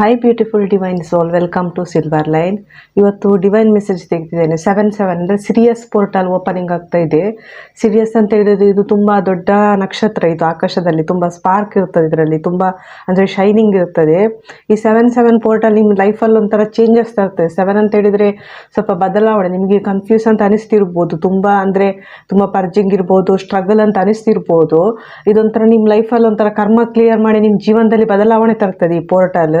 Hi beautiful divine soul welcome to silver line ಇವತ್ತು divine message ತೆಗೆದಿದ್ದೇನೆ. Seven seven ಅಂದರೆ Sirius portal opening ಆಗ್ತಾ ಇದೆ. ಸಿರಿಯಸ್ ಅಂತ ಹೇಳಿದ್ರೆ ಇದು ತುಂಬ ದೊಡ್ಡ ನಕ್ಷತ್ರ. ಇದು ಆಕಾಶದಲ್ಲಿ ತುಂಬ ಸ್ಪಾರ್ಕ್ ಇರ್ತದೆ ಇದರಲ್ಲಿ. ತುಂಬ ಅಂದರೆ ಶೈನಿಂಗ್ ಇರ್ತದೆ ಈ ಸೆವೆನ್ ಸೆವೆನ್ ಪೋರ್ಟಲ್ ನಿಮ್ಮ ಲೈಫಲ್ಲಿ ಒಂಥರ ಚೇಂಜಸ್ ತರ್ತದೆ ಸೆವೆನ್ ಅಂತ ಹೇಳಿದರೆ ಸ್ವಲ್ಪ ಬದಲಾವಣೆ. ನಿಮಗೆ ಕನ್ಫ್ಯೂಸ್ ಅಂತ ಅನಿಸ್ತಿರ್ಬೋದು. ತುಂಬ ಅಂದರೆ ತುಂಬ ಪರ್ಜಿಂಗ್ ಇರ್ಬೋದು ಸ್ಟ್ರಗಲ್ ಅಂತ ಅನಿಸ್ತಿರ್ಬೋದು. ಇದೊಂಥರ ನಿಮ್ಮ ಲೈಫಲ್ಲಿ ಒಂಥರ ಕರ್ಮ ಕ್ಲಿಯರ್ ಮಾಡಿ ನಿಮ್ಮ ಜೀವನದಲ್ಲಿ ಬದಲಾವಣೆ ತರ್ತದೆ ಈ ಪೋರ್ಟಲ್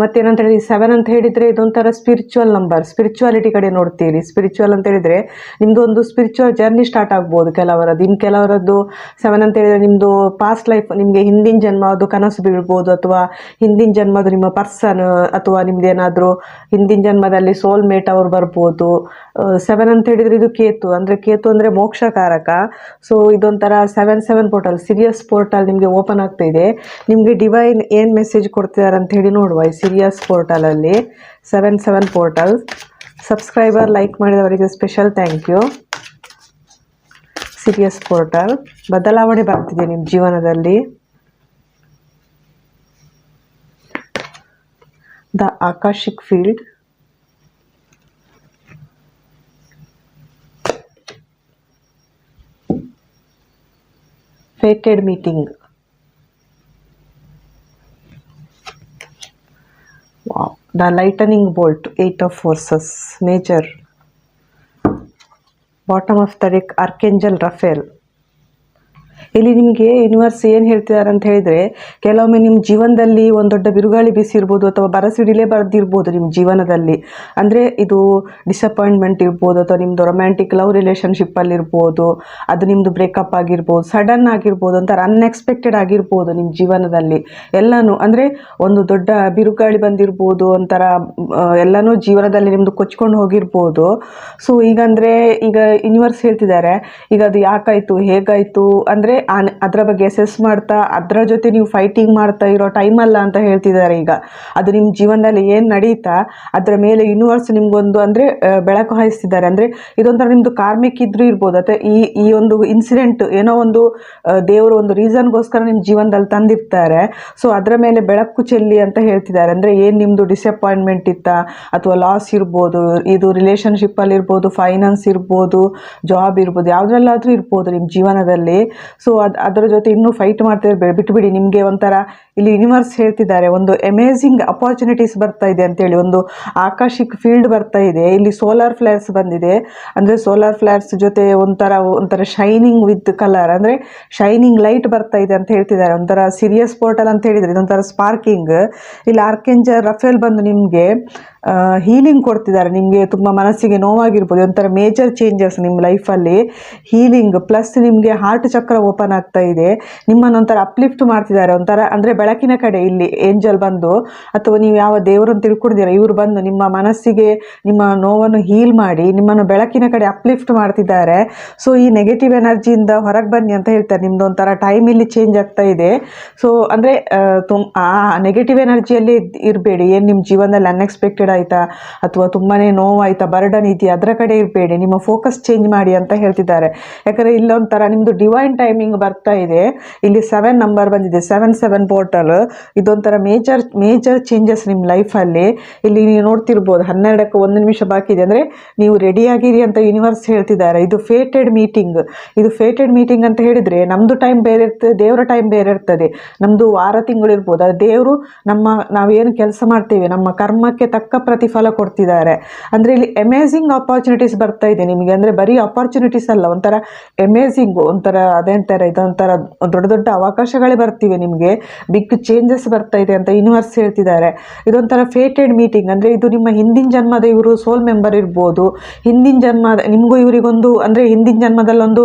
ಮತ್ತೇನಂತ ಹೇಳಿದ್ರೆ ಸೆವೆನ್ ಅಂತ ಹೇಳಿದರೆ ಇದೊಂಥರ ಸ್ಪಿರಿಚುವಲ್ ನಂಬರ್ ಸ್ಪಿರಿಚುವಾಲಿಟಿ ಕಡೆ ನೋಡ್ತೀರಿ. ಸ್ಪಿರಿಚುವಲ್ ಅಂತ ಹೇಳಿದರೆ ನಿಮ್ಮದು ಒಂದು ಸ್ಪಿರಿಚುವಲ್ ಜರ್ನಿ ಸ್ಟಾರ್ಟ್ ಆಗ್ಬೋದು. ಕೆಲವರದ್ದು ಇನ್ನು ಕೆಲವರದ್ದು ಸೆವೆನ್ ಅಂತ ಹೇಳಿದರೆ ನಿಮ್ಮದು ಪಾಸ್ಟ್ ಲೈಫ್ ನಿಮಗೆ ಹಿಂದಿನ ಜನ್ಮದ್ದು ಕನಸು ಬೀಳ್ಬೋದು, ಅಥವಾ ಹಿಂದಿನ ಜನ್ಮದ ನಿಮ್ಮ ಪರ್ಸನ್ ಅಥವಾ ನಿಮ್ದು ಏನಾದರೂ ಹಿಂದಿನ ಜನ್ಮದಲ್ಲಿ ಸೋಲ್ಮೇಟ್ ಅವ್ರು ಬರ್ಬೋದು. ಸೆವೆನ್ ಅಂತ ಹೇಳಿದರೆ ಇದು ಕೇತು. ಅಂದರೆ ಕೇತು ಅಂದರೆ ಮೋಕ್ಷಕಾರಕ. ಸೊ ಇದೊಂಥರ seven seven portal Sirius portal ನಿಮಗೆ ಓಪನ್ ಆಗ್ತಾ ಇದೆ. ನಿಮಗೆ ಡಿವೈನ್ ಏನು ಮೆಸೇಜ್ ಕೊಡ್ತಿದ್ದಾರೆ ಅಂತ ಹೇಳಿ ನೋಡುವ. ಈ Sirius ಪೋರ್ಟಲಲ್ಲಿ seven seven portal subscriber like ಮಾಡಿದವರಿಗೆ special thank you. Sirius portal. ಬದಲಾವಣೆ ಬರ್ತಿದೆ ನಿಮ್ಮ ಜೀವನದಲ್ಲಿ. The akashic field. Fated meeting. Wow the lightning bolt eight of forces major. Bottom of the deck archangel raphael ಇಲ್ಲಿ ನಿಮಗೆ ಯೂನಿವರ್ಸ್ ಏನು ಹೇಳ್ತಿದ್ದಾರೆ ಅಂತ ಹೇಳಿದರೆ, ಕೆಲವೊಮ್ಮೆ ನಿಮ್ಮ ಜೀವನದಲ್ಲಿ ಒಂದು ದೊಡ್ಡ ಬಿರುಗಾಳಿ ಬೀಸಿರ್ಬೋದು ಅಥವಾ ಬರಸಿಡಿಲೇ ಬರೆದಿರ್ಬೋದು ನಿಮ್ಮ ಜೀವನದಲ್ಲಿ. ಅಂದರೆ ಇದು ಡಿಸಪಾಯಿಂಟ್ಮೆಂಟ್ ಇರ್ಬೋದು ಅಥವಾ ನಿಮ್ಮದು ರೊಮ್ಯಾಂಟಿಕ್ ಲವ್ ರಿಲೇಷನ್ಶಿಪ್ಪಲ್ಲಿ ಇರ್ಬೋದು ಅದು ನಿಮ್ಮದು ಬ್ರೇಕಪ್ ಆಗಿರ್ಬೋದು ಸಡನ್ ಆಗಿರ್ಬೋದು ಒಂಥರ ಅನ್ಎಕ್ಸ್ಪೆಕ್ಟೆಡ್ ಆಗಿರ್ಬೋದು ನಿಮ್ಮ ಜೀವನದಲ್ಲಿ. ಎಲ್ಲನೂ, ಅಂದರೆ ಒಂದು ದೊಡ್ಡ ಬಿರುಗಾಳಿ ಬಂದಿರ್ಬೋದು ಒಂಥರ ಎಲ್ಲನೂ ಜೀವನದಲ್ಲಿ ನಿಮ್ಮದು ಕೊಚ್ಕೊಂಡು ಹೋಗಿರ್ಬೋದು. ಸೊ ಈಗ ಅಂದರೆ ಈಗ ಯೂನಿವರ್ಸ್ ಹೇಳ್ತಿದ್ದಾರೆ, ಈಗ ಅದು ಯಾಕಾಯಿತು, ಹೇಗಾಯಿತು, ಅಂದರೆ ಅದರ ಬಗ್ಗೆ ಅಸೆಸ್ ಮಾಡ್ತಾ, ಅದರ ಜೊತೆ ನೀವು ಫೈಟಿಂಗ್ ಮಾಡ್ತಾ ಇರೋ ಟೈಮಲ್ಲ ಅಂತ ಹೇಳ್ತಿದ್ದಾರೆ ಈಗ. ಅದು ನಿಮ್ಮ ಜೀವನದಲ್ಲಿ ಏನು ನಡೀತಾ, ಅದರ ಮೇಲೆ ಯೂನಿವರ್ಸ್ ನಿಮಗೊಂದು ಅಂದರೆ ಬೆಳಕು ಹಾಯಿಸ್ತಿದ್ದಾರೆ. ಅಂದರೆ ಇದೊಂಥರ ನಿಮ್ಮದು ಕಾರ್ಮಿಕ್ ಇದ್ರೂ ಇರ್ಬೋದು ಅಥವಾ ಈ ಈ ಒಂದು ಇನ್ಸಿಡೆಂಟ್ ಏನೋ ಒಂದು ದೇವರು ಒಂದು ರೀಸನ್ಗೋಸ್ಕರ ನಿಮ್ಮ ಜೀವನದಲ್ಲಿ ತಂದಿರ್ತಾರೆ. ಸೊ ಅದರ ಮೇಲೆ ಬೆಳಕು ಚೆಲ್ಲಿ ಅಂತ ಹೇಳ್ತಿದ್ದಾರೆ. ಅಂದರೆ ಏನು ನಿಮ್ಮದು ಡಿಸಪಾಯಿಂಟ್ಮೆಂಟ್ ಇತ್ತಾ, ಅಥವಾ ಲಾಸ್ ಇರ್ಬೋದು, ಇದು ರಿಲೇಷನ್ಶಿಪ್ಪಲ್ಲಿ ಇರ್ಬೋದು ಫೈನಾನ್ಸ್ ಇರ್ಬೋದು ಜಾಬ್ ಇರ್ಬೋದು, ಯಾವುದ್ರಲ್ಲಾದರೂ ಇರ್ಬೋದು ನಿಮ್ಮ ಜೀವನದಲ್ಲಿ. ಸೊ ಅದು, ಅದರ ಜೊತೆ ಇನ್ನೂ ಫೈಟ್ ಮಾಡ್ತಾ ಇರ್ಬೇಡಿ ಬಿಟ್ಬಿಡಿ, ನಿಮಗೆ ಒಂಥರ ಇಲ್ಲಿ ಯೂನಿವರ್ಸ್ ಹೇಳ್ತಿದ್ದಾರೆ. ಒಂದು ಅಮೇಝಿಂಗ್ ಅಪಾರ್ಚುನಿಟೀಸ್ ಬರ್ತಾ ಇದೆ ಅಂತೇಳಿ, ಒಂದು ಆಕಾಶಿಕ್ ಫೀಲ್ಡ್ ಬರ್ತಾ ಇದೆ. ಇಲ್ಲಿ ಸೋಲಾರ್ ಫ್ಲೇರ್ಸ್ ಬಂದಿದೆ. ಅಂದರೆ ಸೋಲಾರ್ ಫ್ಲೇರ್ಸ್ ಜೊತೆ ಒಂಥರ ಒಂಥರ ಶೈನಿಂಗ್ ವಿತ್ ಕಲರ್ ಅಂದರೆ ಶೈನಿಂಗ್ ಲೈಟ್ ಬರ್ತಾ ಇದೆ ಅಂತ ಹೇಳ್ತಿದ್ದಾರೆ. ಒಂಥರ ಸಿರಿಯಸ್ ಪೋರ್ಟಲ್ ಅಂತ ಹೇಳಿದರೆ ಇದೊಂಥರ ಸ್ಪಾರ್ಕಿಂಗ್ ಇಲ್ಲಿ ಆರ್ಕೆಂಜರ್ ರಫೇಲ್ ಬಂದು ನಿಮಗೆ ಹೀಲಿಂಗ್ ಕೊಡ್ತಿದ್ದಾರೆ. ನಿಮಗೆ ತುಂಬ ಮನಸ್ಸಿಗೆ ನೋವಾಗಿರ್ಬೋದು. ಒಂಥರ ಮೇಜರ್ ಚೇಂಜಸ್ ನಿಮ್ಮ ಲೈಫಲ್ಲಿ ಹೀಲಿಂಗ್ ಪ್ಲಸ್ ನಿಮಗೆ ಹಾರ್ಟ್ ಚಕ್ರ ಓಪನ್ ಆಗ್ತಾ ಇದೆ. ನಿಮ್ಮನ್ನು ಒಂಥರ ಅಪ್ಲಿಫ್ಟ್ ಮಾಡ್ತಿದ್ದಾರೆ. ಒಂಥರ ಅಂದರೆ ಬೆಳಕಿನ ಕಡೆ ಇಲ್ಲಿ ಏಂಜಲ್ ಬಂದು ಅಥವಾ ನೀವು ಯಾವ ದೇವರನ್ನು ತಿಳ್ಕೊಂಡಿದ್ದೀರ ಇವರು ಬಂದು ನಿಮ್ಮ ಮನಸ್ಸಿಗೆ ನಿಮ್ಮ ನೋವನ್ನು ಹೀಲ್ ಮಾಡಿ, ನಿಮ್ಮನ್ನು ಬೆಳಕಿನ ಕಡೆ ಅಪ್ಲಿಫ್ಟ್ ಮಾಡ್ತಿದ್ದಾರೆ. ಸೊ ಈ ನೆಗೆಟಿವ್ ಎನರ್ಜಿಯಿಂದ ಹೊರಗೆ ಬನ್ನಿ ಅಂತ ಹೇಳ್ತಾರೆ. ನಿಮ್ಮದು ಒಂಥರ ಟೈಮ್ ಇಲ್ಲಿ ಚೇಂಜ್ ಆಗ್ತಾ ಇದೆ. ಸೊ ಅಂದರೆ ತುಮ್, ಆ ನೆಗೆಟಿವ್ ಎನರ್ಜಿಯಲ್ಲಿ ಇರಬೇಡಿ. ಏನು ನಿಮ್ಮ ಜೀವನದಲ್ಲಿ ಅನ್ಎಕ್ಸ್ಪೆಕ್ಟೆಡ್ ಆಯಿತಾ? ಅಥವಾ ತುಂಬಾ ನೋವಾಯ್ತಾ? ಬರ್ಡನ್ ಇದೆಯಾ ಅದರ ಕಡೆ ಇರಬೇಡಿ. ನಿಮ್ಮ ಫೋಕಸ್ ಚೇಂಜ್ ಮಾಡಿ ಅಂತ ಹೇಳ್ತಿದ್ದಾರೆ. ಯಾಕಂದರೆ ಇಲ್ಲೊಂಥರ ನಿಮ್ಮದು ಡಿವೈನ್ ಟೈಮಿಂಗ್ ಬರ್ತಾ ಇದೆ. ಇಲ್ಲಿ ಸೆವೆನ್ ನಂಬರ್ ಬಂದಿದೆ. ಸೆವೆನ್ ಸೆವೆನ್ ಪೋರ್ಟಲ್ ಇದೊಂಥರ ಮೇಜರ್ ಮೇಜರ್ ಚೇಂಜಸ್ ನಿಮ್ಮ ಲೈಫಲ್ಲಿ ಇಲ್ಲಿ ನೀವು ನೋಡ್ತಿರ್ಬೋದು, ಹನ್ನೆರಡಕ್ಕೆ ಒಂದು ನಿಮಿಷ ಬಾಕಿ ಇದೆ. ಅಂದರೆ ನೀವು ರೆಡಿಯಾಗಿರಿ ಅಂತ ಯೂನಿವರ್ಸ್ ಹೇಳ್ತಿದ್ದಾರೆ. ಇದು ಫೇಟೆಡ್ ಮೀಟಿಂಗ್ ಇದು ಫೇಟೆಡ್ ಮೀಟಿಂಗ್ ಅಂತ ಹೇಳಿದರೆ ನಮ್ಮದು ಟೈಮ್ ಬೇರೆ ಇರ್ತದೆ, ದೇವರ ಟೈಮ್ ಬೇರೆ ಇರ್ತದೆ. ನಮ್ಮದು ವಾರ ತಿಂಗಳು ಇರ್ಬೋದು. ಅದು ದೇವರು ನಮ್ಮ, ನಾವೇನು ಕೆಲಸ ಮಾಡ್ತೇವೆ, ನಮ್ಮ ಕರ್ಮಕ್ಕೆ ತಕ್ಕ ಪ್ರತಿಫಲ ಕೊಡ್ತಿದ್ದಾರೆ. ಅಂದರೆ ಇಲ್ಲಿ ಅಮೇಝಿಂಗ್ ಆಪರ್ಚುನಿಟೀಸ್ ಬರ್ತಾ ಇದೆ ನಿಮಗೆ. ಅಂದರೆ ಬರೀ ಆಪರ್ಚುನಿಟೀಸ್ ಅಲ್ಲ, ಒಂಥರ ಎಮೇಝಿಂಗು ಒಂಥರ ಅದೇಂತಾರೆ, ಇದೊಂಥರ ದೊಡ್ಡ ದೊಡ್ಡ ಅವಕಾಶಗಳೇ ಬರ್ತಿವೆ ನಿಮಗೆ. ಬಿಗ್ ಚೇಂಜಸ್ ಬರ್ತಾ ಇದೆ ಅಂತ ಯೂನಿವರ್ಸ್ ಹೇಳ್ತಿದ್ದಾರೆ. ಇದೊಂಥರ ಫೇಟೆಡ್ ಮೀಟಿಂಗ್ ಅಂದರೆ ಇದು ನಿಮ್ಮ ಹಿಂದಿನ ಜನ್ಮದ ಇವರು ಸೋಲ್ ಮೆಂಬರ್ ಇರ್ಬೋದು. ಹಿಂದಿನ ಜನ್ಮ ನಿಮಗೂ ಇವರಿಗೊಂದು, ಅಂದರೆ ಹಿಂದಿನ ಜನ್ಮದಲ್ಲೊಂದು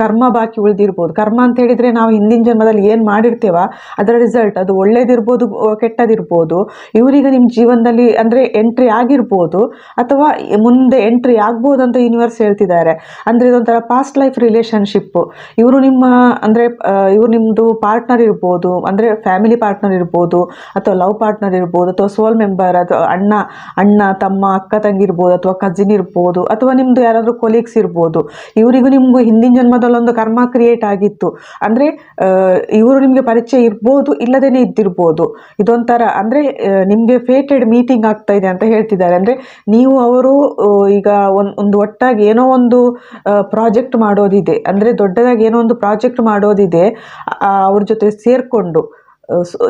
ಕರ್ಮ ಬಾಕಿ ಉಳಿದಿರ್ಬೋದು. ಕರ್ಮ ಅಂತ ಹೇಳಿದರೆ ನಾವು ಹಿಂದಿನ ಜನ್ಮದಲ್ಲಿ ಏನು ಮಾಡಿರ್ತೇವ, ಅದರ ರಿಸಲ್ಟ್ ಅದು ಒಳ್ಳೇದಿರ್ಬೋದು, ಕೆಟ್ಟದಿರ್ಬೋದು. ಇವರಿಗೆ ನಿಮ್ಮ ಜೀವನದಲ್ಲಿ ಅಂದರೆ ಎಂಟ್ರಿ ಆಗಿರ್ಬೋದು ಅಥವಾ ಮುಂದೆ ಎಂಟ್ರಿ ಆಗ್ಬೋದು ಅಂತ ಯೂನಿವರ್ಸ್ ಹೇಳ್ತಿದ್ದಾರೆ. ಅಂದರೆ ಇದೊಂಥರ ಪಾಸ್ಟ್ ಲೈಫ್ ರಿಲೇಷನ್ಶಿಪ್ಪು ಇವರು ನಿಮ್ಮ, ಅಂದರೆ ಇವರು ನಿಮ್ಮದು ಪಾರ್ಟ್ನರ್ ಇರ್ಬೋದು, ಅಂದರೆ ಫ್ಯಾಮಿಲಿ ಪಾರ್ಟ್ನರ್ ಇರ್ಬೋದು, ಅಥವಾ ಲವ್ ಪಾರ್ಟ್ನರ್ ಇರ್ಬೋದು, ಅಥವಾ ಸೋಲ್ ಮೆಂಬರ್ ಅಥವಾ ಅಣ್ಣ ಅಣ್ಣ, ತಮ್ಮ, ಅಕ್ಕ, ತಂಗಿ ಇರ್ಬೋದು, ಅಥವಾ ಕಜಿನ್ ಇರ್ಬೋದು, ಅಥವಾ ನಿಮ್ಮದು ಯಾರಾದರೂ ಕೊಲೀಗ್ಸ್ ಇರ್ಬೋದು. ಇವರಿಗೂ ನಿಮಗೂ ಹಿಂದಿನ ಜನ್ಮದಲ್ಲೊಂದು ಕರ್ಮ ಕ್ರಿಯೇಟ್ ಆಗಿತ್ತು. ಅಂದರೆ ಇವರು ನಿಮಗೆ ಪರಿಚಯ ಇರ್ಬೋದು, ಇಲ್ಲದೇನೆ ಇದ್ದಿರ್ಬೋದು. ಇದೊಂಥರ, ಅಂದರೆ ನಿಮಗೆ ಫೇಟೆಡ್ ಮೀಟಿಂಗ್ ಆಗ್ತಾ ಇದೆ ಅಂತ ಹೇಳ್ತಿದ್ದಾರೆ. ಅಂದರೆ ನೀವು ಅವರು ಈಗ ಒಂದು ಒಂದು ಒಟ್ಟಾಗಿ ಏನೋ ಒಂದು ಪ್ರಾಜೆಕ್ಟ್ ಮಾಡೋದಿದೆ. ಅಂದರೆ ದೊಡ್ಡದಾಗಿ ಏನೋ ಒಂದು ಪ್ರಾಜೆಕ್ಟ್ ಮಾಡೋದಿದೆ ಅವ್ರ ಜೊತೆ ಸೇರಿಕೊಂಡು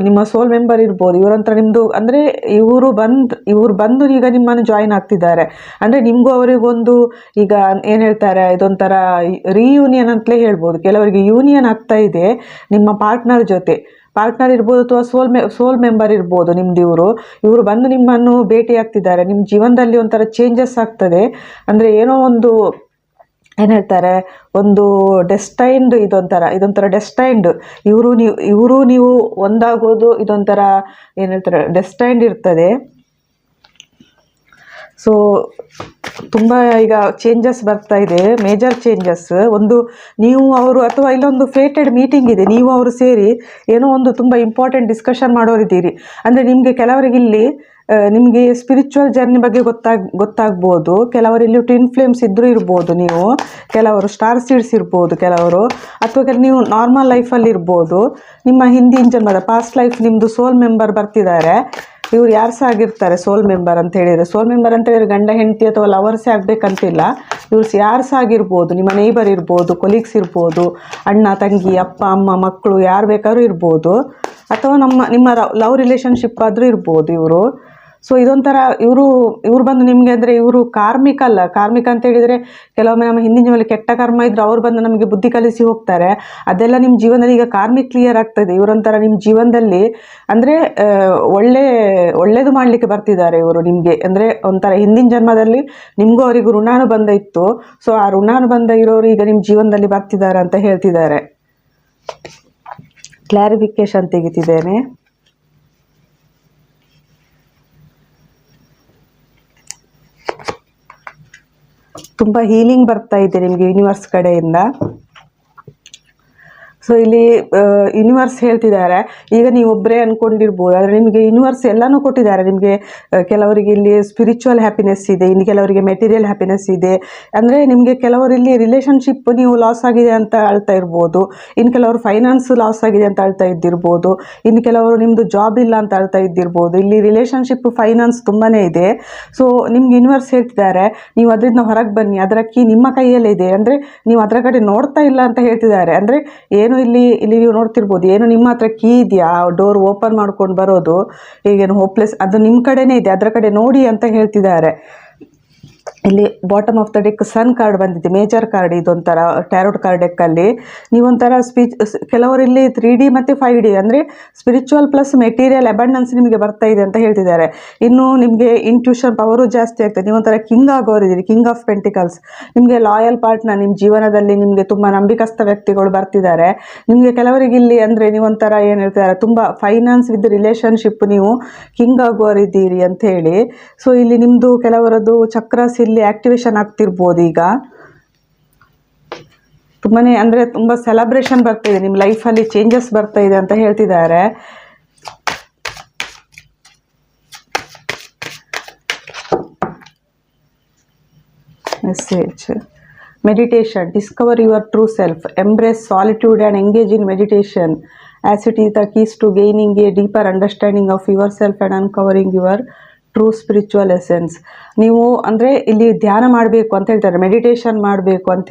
ನಿಮ್ಮ ಸೋಲ್ ಮೆಂಬರ್ ಇರ್ಬೋದು ಇವರಂತ್ರ ನಿಮ್ಮದು ಅಂದರೆ ಇವರು ಬಂದು ಇವರು ಬಂದು ಈಗ ನಿಮ್ಮನ್ನು ಜಾಯಿನ್ ಆಗ್ತಿದ್ದಾರೆ. ಅಂದರೆ ನಿಮಗೂ ಅವರಿಗೊಂದು ಈಗ ಏನು ಹೇಳ್ತಾರೆ, ಇದೊಂಥರ ರಿಯೂನಿಯನ್ ಅಂತಲೇ ಹೇಳ್ಬೋದು. ಕೆಲವರಿಗೆ ಯೂನಿಯನ್ ಆಗ್ತಾ ಇದೆ, ನಿಮ್ಮ ಪಾರ್ಟ್ನರ್ ಜೊತೆ. ಪಾರ್ಟ್ನರ್ ಇರ್ಬೋದು ಅಥವಾ ಸೋಲ್ ಮೆ ಸೋಲ್ ಮೆಂಬರ್ ಇರ್ಬೋದು ನಿಮ್ದು ಇವರು ಇವರು ಬಂದು ನಿಮ್ಮನ್ನು ಭೇಟಿ ಆಗ್ತಿದ್ದಾರೆ. ನಿಮ್ಮ ಜೀವನದಲ್ಲಿ ಒಂಥರ ಚೇಂಜಸ್ ಆಗ್ತದೆ. ಅಂದರೆ ಏನೋ ಒಂದು ಏನು ಹೇಳ್ತಾರೆ, ಒಂದು ಡೆಸ್ಟೈನ್ಡ್ ಇದೊಂಥರ ಇದೊಂಥರ ಡೆಸ್ಟೈನ್ಡ್ ಇವರು ನೀವು ಇವರು ನೀವು ಒಂದಾಗೋದು ಇದೊಂಥರ ಏನು ಹೇಳ್ತಾರೆ ಡೆಸ್ಟೈನ್ಡ್ ಇರ್ತದೆ. ಸೊ ತುಂಬ ಈಗ ಚೇಂಜಸ್ ಬರ್ತಾ ಇದೆ ಮೇಜರ್ ಚೇಂಜಸ್ ಒಂದು ನೀವು ಅವರು ಅಥವಾ ಇಲ್ಲೊಂದು ಫೇಟೆಡ್ ಮೀಟಿಂಗ್ ಇದೆ, ನೀವು ಅವರು ಸೇರಿ ಏನೋ ಒಂದು ತುಂಬ ಇಂಪಾರ್ಟೆಂಟ್ ಡಿಸ್ಕಷನ್ ಮಾಡೋರಿದ್ದೀರಿ ಅಂದರೆ ನಿಮಗೆ ಕೆಲವರಿಗೆ ಇಲ್ಲಿ ನಿಮಗೆ ಸ್ಪಿರಿಚುವಲ್ ಜರ್ನಿ ಬಗ್ಗೆ ಗೊತ್ತಾಗ್, ಗೊತ್ತಾಗ್ಬೋದು. ಕೆಲವರು ಇಲ್ಲಿ ಟ್ವಿನ್ ಫ್ಲೇಮ್ಸ್ ಇದ್ದರೂ ಇರ್ಬೋದು ನೀವು. ಕೆಲವರು ಸ್ಟಾರ್ ಸೀಡ್ಸ್ ಇರ್ಬೋದು ಕೆಲವರು. ಅಥವಾ ನೀವು ನಾರ್ಮಲ್ ಲೈಫಲ್ಲಿ ಇರ್ಬೋದು. ನಿಮ್ಮ ಹಿಂದಿನ ಜನ್ಮದ ಪಾಸ್ಟ್ ಲೈಫ್ ನಿಮ್ಮದು ಸೋಲ್ ಮೆಂಬರ್ ಬರ್ತಿದ್ದಾರೆ. ಇವ್ರು ಯಾರು ಸಹ ಆಗಿರ್ತಾರೆ ಸೋಲ್ ಮೆಂಬರ್ ಅಂತ ಹೇಳಿದರೆ. ಸೋಲ್ ಮೆಂಬರ್ ಅಂತ ಹೇಳಿದ್ರೆ ಗಂಡ, ಹೆಂಡತಿ ಅಥವಾ ಲವರ್ಸೇ ಆಗಬೇಕಂತಿಲ್ಲ. ಇವ್ರು ಯಾರು ಸಹ ಆಗಿರ್ಬೋದು, ನಿಮ್ಮ ನೈಬರ್ ಇರ್ಬೋದು ಕೊಲೀಗ್ಸ್ ಇರ್ಬೋದು, ಅಣ್ಣ, ತಂಗಿ, ಅಪ್ಪ, ಅಮ್ಮ ಮಕ್ಕಳು ಯಾರು ಬೇಕಾದ್ರೂ ಇರ್ಬೋದು. ಅಥವಾ ನಮ್ಮ, ನಿಮ್ಮ ಲವ್ ರಿಲೇಷನ್ಶಿಪ್ ಆದರೂ ಇರ್ಬೋದು ಇವರು. ಸೊ ಇದೊಂಥರ ಇವರು, ಇವ್ರು ಬಂದು ನಿಮಗೆ ಅಂದರೆ ಇವರು ಕಾರ್ಮಿಕ ಅಲ್ಲ. ಕಾರ್ಮಿಕ ಅಂತ ಹೇಳಿದರೆ ಕೆಲವೊಮ್ಮೆ ನಮ್ಮ ಹಿಂದಿನ ಜೀವನದಲ್ಲಿ ಕೆಟ್ಟ ಕರ್ಮ ಇದ್ದರೆ ಅವ್ರು ಬಂದು ನಮಗೆ ಬುದ್ಧಿ ಕಲಿಸಿ ಹೋಗ್ತಾರೆ. ಅದೆಲ್ಲ ನಿಮ್ಮ ಜೀವನದಲ್ಲಿ ಈಗ ಕಾರ್ಮಿಕ್ ಕ್ಲಿಯರ್ ಆಗ್ತದೆ. ಇವರೊಂಥರ ನಿಮ್ಮ ಜೀವನದಲ್ಲಿ ಅಂದರೆ ಒಳ್ಳೆ, ಒಳ್ಳೇದು ಮಾಡಲಿಕ್ಕೆ ಬರ್ತಿದ್ದಾರೆ ಇವರು ನಿಮಗೆ. ಅಂದರೆ ಒಂಥರ ಹಿಂದಿನ ಜನ್ಮದಲ್ಲಿ ನಿಮಗೂ ಅವರಿಗೂ ಋಣಾನುಬಂಧ ಇತ್ತು. ಸೊ ಆ ಋಣಾನುಬಂಧ ಇರೋರು ಈಗ ನಿಮ್ಮ ಜೀವನದಲ್ಲಿ ಬರ್ತಿದ್ದಾರೆ ಅಂತ ಹೇಳ್ತಿದ್ದಾರೆ. ಕ್ಲಾರಿಫಿಕೇಶನ್ ತೆಗಿತಿದ್ದೇನೆ. ತುಂಬ ಹೀಲಿಂಗ್ ಬರ್ತಾ ಇದೆ ನಿಮಗೆ ಯೂನಿವರ್ಸ್ ಕಡೆಯಿಂದ. ಸೊ ಇಲ್ಲಿ ಯೂನಿವರ್ಸ್ ಹೇಳ್ತಿದ್ದಾರೆ. ಈಗ ನೀವು ಒಬ್ಬರೇ ಅನ್ಕೊಂಡಿರ್ಬೋದು, ಆದರೆ ನಿಮಗೆ ಯೂನಿವರ್ಸ್ ಎಲ್ಲನೂ ಕೊಟ್ಟಿದ್ದಾರೆ. ನಿಮಗೆ ಕೆಲವರಿಗೆ ಇಲ್ಲಿ ಸ್ಪಿರಿಚುವಲ್ ಹ್ಯಾಪಿನೆಸ್ ಇದೆ, ಇನ್ನು ಕೆಲವರಿಗೆ ಮೆಟೀರಿಯಲ್ ಹ್ಯಾಪಿನೆಸ್ ಇದೆ. ಅಂದರೆ ನಿಮಗೆ ಕೆಲವರು ಇಲ್ಲಿ ರಿಲೇಷನ್ಶಿಪ್ ನೀವು ಲಾಸ್ ಆಗಿದೆ ಅಂತ ಅಳ್ತಾ ಇರ್ಬೋದು. ಇನ್ನು ಕೆಲವರು ಫೈನಾನ್ಸ್ ಲಾಸ್ ಆಗಿದೆ ಅಂತ ಅಳ್ತಾ ಇದ್ದಿರ್ಬೋದು. ಇನ್ನು ಕೆಲವರು ನಿಮ್ಮದು ಜಾಬ್ ಇಲ್ಲ ಅಂತ ಅಳ್ತಾ ಇದ್ದಿರ್ಬೋದು. ಇಲ್ಲಿ ರಿಲೇಷನ್ಶಿಪ್ ಫೈನಾನ್ಸ್ ತುಂಬಾ ಇದೆ. ಸೊ ನಿಮ್ಗೆ ಯೂನಿವರ್ಸ್ ಹೇಳ್ತಿದ್ದಾರೆ, ನೀವು ಅದರಿಂದ ಹೊರಗೆ ಬನ್ನಿ. ಅದರ ಕೀ ನಿಮ್ಮ ಕೈಯಲ್ಲೇ ಇದೆ ಅಂದರೆ ನೀವು ಅದರ ಕಡೆ ನೋಡ್ತಾ ಇಲ್ಲ ಅಂತ ಹೇಳ್ತಿದ್ದಾರೆ. ಅಂದರೆ ಇಲ್ಲಿ ಇಲ್ಲಿ ನೀವು ನೋಡ್ತಿರ್ಬೋದು, ಏನು ನಿಮ್ಮ ಹತ್ರ ಕೀ ಇದೆಯಾ ಡೋರ್ ಓಪನ್ ಮಾಡ್ಕೊಂಡು ಬರೋದು, ಈಗೇನು ಹೋಪ್ಲೆಸ್ ಅದು ನಿಮ್ಮ ಕಡೆನೇ ಇದೆ, ಅದರ ಕಡೆ ನೋಡಿ ಅಂತ ಹೇಳ್ತಿದ್ದಾರೆ. ಇಲ್ಲಿ bottom of the deck sun card ಬಂದಿದೆ. ಮೇಜರ್ ಕಾರ್ಡ್ ಇದೊಂಥರ ಟ್ಯಾರೋಟ್ ಕಾರ್ಡ್ ಡೆಕ್ಕಲ್ಲಿ ನೀವೊಂಥರ ಸ್ಪೀಚ್ ಕೆಲವರು ಇಲ್ಲಿ ತ್ರೀ ಡಿ ಮತ್ತು ಫೈವ್ ಡಿ ಅಂದರೆ ಸ್ಪಿರಿಚುವಲ್ ಪ್ಲಸ್ ಮೆಟೀರಿಯಲ್ ಅಬಂಡೆನ್ಸ್ ನಿಮಗೆ ಬರ್ತಾ ಇದೆ ಅಂತ ಹೇಳ್ತಿದ್ದಾರೆ. ಇನ್ನು ನಿಮಗೆ ಇಂಟ್ಯೂಷನ್ ಪವರು ಜಾಸ್ತಿ ಆಗ್ತದೆ. ನೀವೊಂಥರ ಕಿಂಗ್ ಆಗೋರಿದ್ದೀರಿ ಕಿಂಗ್ ಆಫ್ ಪೆಂಟಿಕಲ್ಸ್ ನಿಮಗೆ ಲಾಯಲ್ ಪಾರ್ಟ್ನರ್ ನಿಮ್ಮ ಜೀವನದಲ್ಲಿ ನಿಮಗೆ ತುಂಬ ನಂಬಿಕಸ್ಥ ವ್ಯಕ್ತಿಗಳು ಬರ್ತಿದ್ದಾರೆ. ನಿಮಗೆ ಕೆಲವರಿಗೆ ಇಲ್ಲಿ ಅಂದರೆ ನೀವೊಂಥರ ಏನು ಹೇಳ್ತಾರೆ ತುಂಬ ಫೈನಾನ್ಸ್ ವಿತ್ ರಿಲೇಷನ್ಶಿಪ್ ನೀವು ಕಿಂಗ್ ಆಗೋರಿದ್ದೀರಿ ಅಂತ ಹೇಳಿ. ಸೊ ಇಲ್ಲಿ ನಿಮ್ಮದು ಕೆಲವರದ್ದು ಚಕ್ರಸ್ ಇಲ್ಲಿ ಆಕ್ಟಿವೇಶನ್ ಆಗ್ತಿರ್ಬೋದು ಈಗ. ತುಂಬಾ ಅಂದರೆ ತುಂಬ ಸೆಲೆಬ್ರೇಷನ್ ಇದೆ. ನಿಮ್ಮ ಲೈಫಲ್ಲಿ ಚೇಂಜಸ್ ಬರ್ತಾ ಇದೆ ಅಂತ ಹೇಳ್ತಿದ್ದಾರೆ. Message meditation discover your true self embrace solitude and engage in meditation as it is the keys to gaining a deeper understanding of yourself and uncovering your true spiritual essence ನೀವು ಅಂದರೆ ಇಲ್ಲಿ ಧ್ಯಾನ ಮಾಡಬೇಕು ಅಂತ ಹೇಳ್ತಾರೆ ಮೆಡಿಟೇಷನ್ ಮಾಡಬೇಕು ಅಂತ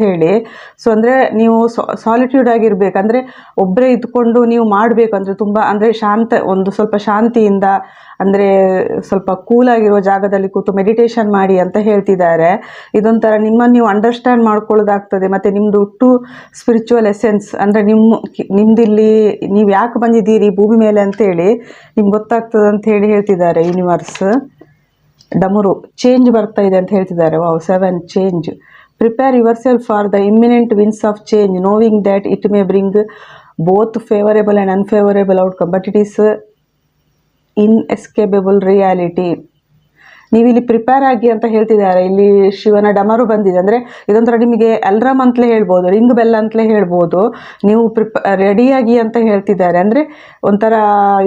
so ಅಂದರೆ ನೀವು ಸಾಲಿಟ್ಯೂಡ್ ಆಗಿರಬೇಕು, ಅಂದರೆ ಒಬ್ಬರೇ ಇದ್ಕೊಂಡು ನೀವು ಮಾಡಬೇಕು, ಅಂದರೆ ತುಂಬ, ಅಂದರೆ ಶಾಂತ, ಒಂದು ಸ್ವಲ್ಪ ಶಾಂತಿಯಿಂದ, ಅಂದರೆ ಸ್ವಲ್ಪ ಕೂಲಾಗಿರೋ ಜಾಗದಲ್ಲಿ ಕೂತು ಮೆಡಿಟೇಷನ್ ಮಾಡಿ ಅಂತ ಹೇಳ್ತಿದ್ದಾರೆ. ಇದೊಂಥರ ನಿಮ್ಮನ್ನು ನೀವು ಅಂಡರ್ಸ್ಟ್ಯಾಂಡ್ ಮಾಡ್ಕೊಳ್ಳೋದಾಗ್ತದೆ, ಮತ್ತು ನಿಮ್ಮದು ಟು ಸ್ಪಿರಿಚುವಲ್ ಎಸೆನ್ಸ್ ಅಂದರೆ ನಿಮ್ಮ ನಿಮ್ಮದಿಲ್ಲಿ ನೀವು ಯಾಕೆ ಬಂದಿದ್ದೀರಿ ಭೂಮಿ ಮೇಲೆ ಅಂತೇಳಿ ನಿಮ್ಗೆ ಗೊತ್ತಾಗ್ತದೆ ಅಂತ ಹೇಳಿ ಹೇಳ್ತಿದ್ದಾರೆ ಯೂನಿವರ್ಸ್ ಡಮರು ಚೇಂಜ್ ಬರ್ತಾ ಇದೆ ಅಂತ ಹೇಳ್ತಿದ್ದಾರೆ. Wow seven change prepare yourself for the imminent winds of change knowing that it may bring both favourable and unfavourable outcome but it is inescapable reality ನೀವು ಇಲ್ಲಿ ಪ್ರಿಪೇರ್ ಆಗಿ ಅಂತ ಹೇಳ್ತಿದ್ದಾರೆ. ಇಲ್ಲಿ ಶಿವನ ಡಮರು ಬಂದಿದೆ. ಅಂದರೆ ಇದೊಂಥರ ನಿಮಗೆ ಎಲ್ರಮ್ ಅಂತಲೇ ಹೇಳ್ಬೋದು, ರಿಂಗ್ ಬೆಲ್ ಅಂತಲೇ ಹೇಳ್ಬೋದು. ನೀವು ಪ್ರಿಪ ರೆಡಿಯಾಗಿ ಅಂತ ಹೇಳ್ತಿದ್ದಾರೆ. ಅಂದರೆ ಒಂಥರ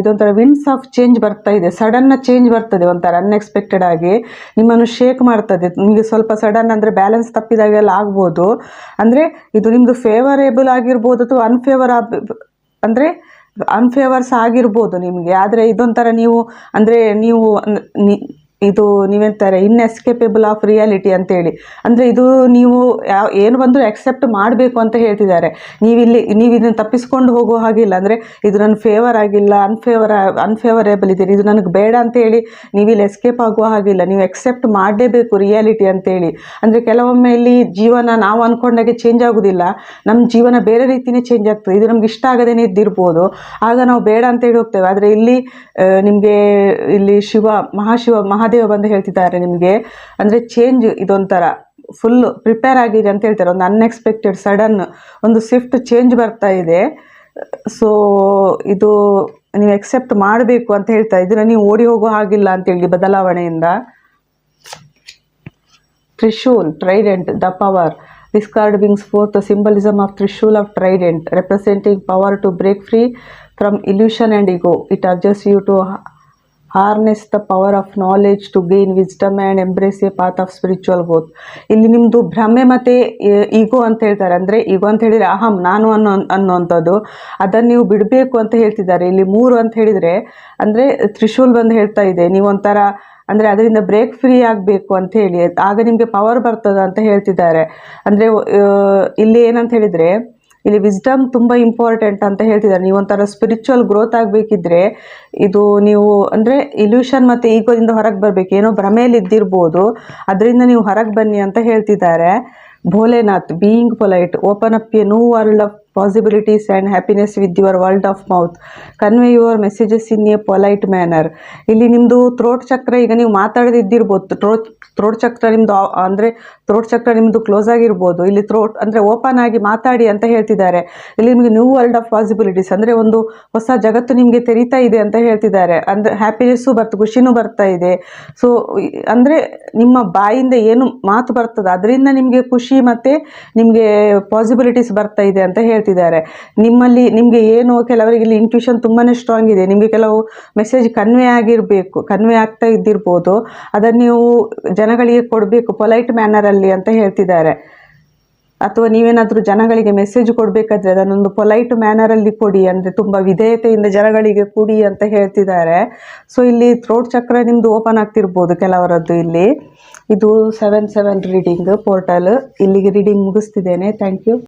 ಇದೊಂಥರ ವಿಂಡ್ಸ್ ಆಫ್ ಚೇಂಜ್ ಬರ್ತಾ ಇದೆ. ಸಡನ್ನ ಚೇಂಜ್ ಬರ್ತದೆ ಒಂಥರ ಅನ್ಎಕ್ಸ್ಪೆಕ್ಟೆಡ್ ಆಗಿ. ನಿಮ್ಮನ್ನು ಶೇಕ್ ಮಾಡ್ತದೆ. ನಿಮಗೆ ಸ್ವಲ್ಪ ಸಡನ್ ಅಂದರೆ ಬ್ಯಾಲೆನ್ಸ್ ತಪ್ಪಿದಾಗೆಲ್ಲ ಆಗ್ಬೋದು. ಅಂದರೆ ಇದು ನಿಮ್ಮದು ಫೇವರೇಬಲ್ ಆಗಿರ್ಬೋದು ಅಥವಾ ಅನ್ಫೇವರ್ ಅಂದರೆ ಅನ್ಫೇವರ್ಸ್ ಆಗಿರ್ಬೋದು ನಿಮಗೆ. ಆದರೆ ಇದೊಂಥರ ನೀವು, ಅಂದರೆ ನೀವು ಇದು ನೀವೆಂತಾರೆ ಇನ್ಎಸ್ಕೇಪೇಬಲ್ ಆಫ್ ರಿಯಾಲಿಟಿ ಅಂತೇಳಿ. ಅಂದರೆ ಇದು ನೀವು ಏನು ಬಂದರೂ ಎಕ್ಸೆಪ್ಟ್ ಮಾಡಬೇಕು ಅಂತ ಹೇಳ್ತಿದ್ದಾರೆ. ನೀವಿಲ್ಲಿ ನೀವು ಇದನ್ನು ತಪ್ಪಿಸ್ಕೊಂಡು ಹೋಗೋ ಹಾಗಿಲ್ಲ. ಅಂದರೆ ಇದು ನನ್ನ ಫೇವರ್ ಆಗಿಲ್ಲ ಅನ್ಫೇವರ್ ಅನ್ಫೇವರೇಬಲ್ ಇದೆ ಇದು ನನಗೆ ಬೇಡ ಅಂತೇಳಿ ನೀವು ಇಲ್ಲಿ ಎಸ್ಕೇಪ್ ಆಗುವ ಹಾಗಿಲ್ಲ. ನೀವು ಎಕ್ಸೆಪ್ಟ್ ಮಾಡಲೇಬೇಕು ರಿಯಾಲಿಟಿ ಅಂತೇಳಿ. ಅಂದರೆ ಕೆಲವೊಮ್ಮೆ ಇಲ್ಲಿ ಜೀವನ ನಾವು ಅಂದ್ಕೊಂಡಾಗೆ ಚೇಂಜ್ ಆಗೋದಿಲ್ಲ. ನಮ್ಮ ಜೀವನ ಬೇರೆ ರೀತಿಯೇ ಚೇಂಜ್ ಆಗ್ತದೆ. ಇದು ನಮ್ಗೆ ಇಷ್ಟ ಆಗದೇನೆ ಇದ್ದಿರ್ಬೋದು. ಆಗ ನಾವು ಬೇಡ ಅಂತೇಳಿ ಹೋಗ್ತೇವೆ. ಆದರೆ ಇಲ್ಲಿ ನಿಮಗೆ ಇಲ್ಲಿ ಶಿವ, ಮಹಾಶಿವ ಮಹಾದೇವ ಬಂದು ಹೇಳ್ತಿದ್ದಾರೆ ನಿಮಗೆ. ಅಂದರೆ ಚೇಂಜ್ ಇದೊಂಥರ ಫುಲ್ ಪ್ರಿಪೇರ್ ಆಗಿದೆ ಅಂತ ಹೇಳ್ತಾರೆ. ಒಂದು ಅನ್ಎಕ್ಸ್ಪೆಕ್ಟೆಡ್ ಸಡನ್ ಒಂದು ಸ್ವಿಫ್ಟ್ ಚೇಂಜ್ ಬರ್ತಾ ಇದೆ. ಸೊ ಇದು ನೀವು ಎಕ್ಸೆಪ್ಟ್ ಮಾಡಬೇಕು ಅಂತ ಹೇಳ್ತಾ ಇದ್ದೀರ? ನೀವು ಓಡಿ ಹೋಗೋ ಹಾಗಿಲ್ಲ ಅಂತ ಹೇಳಿ ಬದಲಾವಣೆಯಿಂದ. Trishul trident the power this card brings symbolism of trishul of trident representing power to break free from illusion and ego it adjust you to to the power of power to knowledge wisdom and embrace a path of spiritual growth. ಇಲ್ಲಿ ನಿಮ್ಮದು ಭ್ರಮೆ ಮತ್ತು ಈಗೋ ಅಂತ ಹೇಳ್ತಾರೆ. ಅಂದರೆ ಈಗೋ ಅಂತ ಹೇಳಿದರೆ, ಅಹಂ, ನಾನು ಅನ್ನೋ ಅನ್ನೋವಂಥದ್ದು ಅದನ್ನು ನೀವು ಬಿಡಬೇಕು ಅಂತ ಹೇಳ್ತಿದ್ದಾರೆ. ಇಲ್ಲಿ ಮೂರು ಅಂತ ಹೇಳಿದರೆ, ಅಂದರೆ ತ್ರಿಶೂಲ್ ಬಂದು ಹೇಳ್ತಾ ಇದೆ. ನೀವು ಒಂಥರ, ಅಂದರೆ ಅದರಿಂದ ಬ್ರೇಕ್ ಫ್ರೀ ಆಗಬೇಕು ಅಂತ ಹೇಳಿ. ಆಗ ನಿಮಗೆ ಪವರ್ ಬರ್ತದ ಅಂತ ಹೇಳ್ತಿದ್ದಾರೆ. ಅಂದರೆ ಇಲ್ಲಿ ಏನಂತ ಹೇಳಿದರೆ ಇಲ್ಲಿ ವಿಸ್ಡಮ್ ತುಂಬ ಇಂಪಾರ್ಟೆಂಟ್ ಅಂತ ಹೇಳ್ತಿದ್ದಾರೆ. ನೀವು ಒಂಥರ ಸ್ಪಿರಿಚುವಲ್ ಗ್ರೋತ್ ಆಗಬೇಕಿದ್ರೆ ಇದು ನೀವು ಅಂದರೆ ಇಲ್ಯೂಷನ್ ಮತ್ತು ಈಗೋದಿಂದ ಹೊರಗೆ ಬರಬೇಕು. ಏನೋ ಭ್ರಮೆಯಲ್ಲಿ ಇದ್ದಿರ್ಬೋದು ಅದರಿಂದ ನೀವು ಹೊರಗೆ ಬನ್ನಿ ಅಂತ ಹೇಳ್ತಿದ್ದಾರೆ. Bholenath being polite open up a new world of possibilities and happiness with your world of mouth convey your messages in a polite manner ಇಲ್ಲಿ ನಿಮ್ಮದು ಥ್ರೋಟ್ ಚಕ್ರ ಈಗ ನೀವು ಮಾತಾಡದಿದ್ದಿರ್ಬೋದು. ಥ್ರೋಟ್ ಥ್ರೋಟ್ ಚಕ್ರ ನಿಮ್ಮದು ಅಂದರೆ ಥ್ರೋಟ್ ಚಕ್ರ ನಿಮ್ಮದು ಕ್ಲೋಸ್ ಆಗಿರ್ಬೋದು. ಇಲ್ಲಿ ಥ್ರೋಟ್ ಅಂದರೆ ಓಪನ್ ಆಗಿ ಮಾತಾಡಿ ಅಂತ ಹೇಳ್ತಿದ್ದಾರೆ. ಇಲ್ಲಿ ನಿಮಗೆ ನ್ಯೂ ವರ್ಲ್ಡ್ ಆಫ್ ಪಾಸಿಬಿಲಿಟೀಸ್ ಅಂದರೆ ಒಂದು ಹೊಸ ಜಗತ್ತು ನಿಮಗೆ ತೆರೀತಾ ಇದೆ ಅಂತ ಹೇಳ್ತಿದ್ದಾರೆ. ಅಂದರೆ ಹ್ಯಾಪಿನೆಸ್ಸು ಬರ್ತ, ಖುಷಿನೂ ಬರ್ತಾ ಇದೆ. ಸೊ ಅಂದರೆ ನಿಮ್ಮ ಬಾಯಿಂದ ಏನು ಮಾತು ಬರ್ತದೆ, ಅದರಿಂದ ನಿಮಗೆ ಖುಷಿ ಮತ್ತು ನಿಮಗೆ ಪಾಸಿಬಿಲಿಟೀಸ್ ಬರ್ತಾ ಇದೆ ಅಂತ ಹೇಳ್ತಿದ್ದಾರೆ. ನಿಮ್ಮಲ್ಲಿ ನಿಮಗೆ ಏನು, ಕೆಲವರಿಗೆ ಇಲ್ಲಿ ಇಂಟ್ಯೂಷನ್ ತುಂಬಾ ಸ್ಟ್ರಾಂಗ್ ಇದೆ. ನಿಮಗೆ ಕೆಲವು ಮೆಸೇಜ್ ಕನ್ವೆ ಆಗಿರಬೇಕು ಕನ್ವೆ ಆಗ್ತಾ ಇದ್ದಿರ್ಬೋದು. ಅದನ್ನು ನೀವು ಜನಗಳಿಗೆ ಕೊಡಬೇಕು ಪೊಲೈಟ್ ಮ್ಯಾನರಲ್ಲಿ ಅಂತ ಹೇಳ್ತಿದ್ದಾರೆ. ಅಥವಾ ನೀವೇನಾದರೂ ಜನಗಳಿಗೆ ಮೆಸೇಜ್ ಕೊಡಬೇಕಾದ್ರೆ ಅದನ್ನೊಂದು ಪೊಲೈಟ್ ಮ್ಯಾನರಲ್ಲಿ ಕೊಡಿ, ಅಂದರೆ ತುಂಬ ವಿಧೇಯತೆಯಿಂದ ಜನಗಳಿಗೆ ಕೊಡಿ ಅಂತ ಹೇಳ್ತಿದ್ದಾರೆ. ಸೊ ಇಲ್ಲಿ ಥ್ರೋಟ್ ಚಕ್ರ ನಿಮ್ಮದು ಓಪನ್ ಆಗ್ತಿರ್ಬೋದು ಕೆಲವರದ್ದು ಇಲ್ಲಿ. ಇದು ಸೆವೆನ್ ಸೆವೆನ್ ರೀಡಿಂಗ್ ಪೋರ್ಟಲ್ ಇಲ್ಲಿಗೆ ರೀಡಿಂಗ್ ಮುಗಿಸ್ತಿದ್ದೇನೆ. Thank you